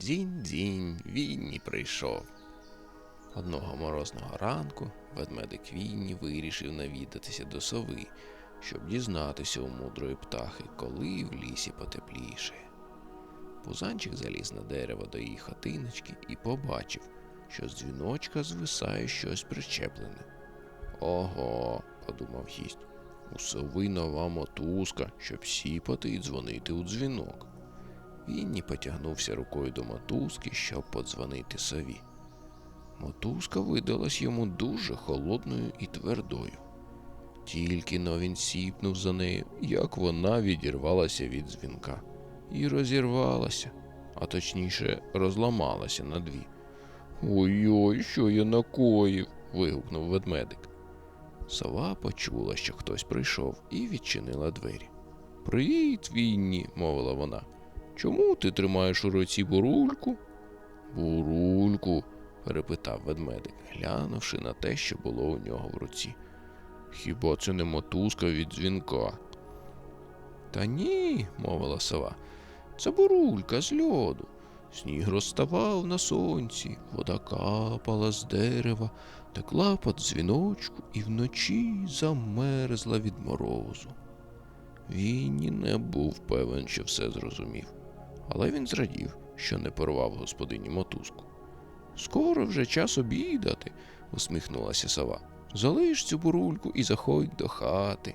Дзінь-дзінь, Вінні прийшов. Одного морозного ранку ведмедик Вінні вирішив навідатися до сови, щоб дізнатися у мудрої птахи, коли в лісі потепліше. Пузанчик заліз на дерево до її хатиночки і побачив, що з дзвіночка звисає щось причеплене. Ого, подумав гість, у сови нова мотузка, щоб сіпати і дзвонити у дзвінок. Вінні потягнувся рукою до мотузки, щоб подзвонити сові. Мотузка видалась йому дуже холодною і твердою. Тільки но він сіпнув за нею, як вона відірвалася від дзвінка і розірвалася, а точніше розламалася на дві. Ой-ой, що я накоїв. вигукнув ведмедик. Сова почула, що хтось прийшов, і відчинила двері. Привіт, Вінні, мовила вона. Чому ти тримаєш у руці бурульку? Бурульку, перепитав ведмедик, глянувши на те, що було у нього в руці. Хіба це не мотузка від дзвінка? Та ні, мовила сова. Це бурулька з льоду. Сніг розставав на сонці, вода капала з дерева, текла по дзвіночку і вночі замерзла від морозу. Вінні не був певен, що все зрозумів, але він зрадів, що не порвав господині мотузку. Скоро вже час обідати, усміхнулася сова. Залиш цю бурульку і заходь до хати.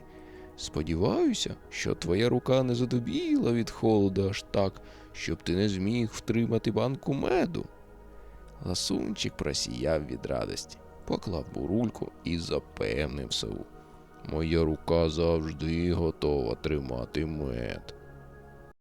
Сподіваюся, що твоя рука не задубіла від холоду аж так, щоб ти не зміг втримати банку меду. Ласунчик просіяв від радості, поклав бурульку і запевнив сову. Моя рука завжди готова тримати мед.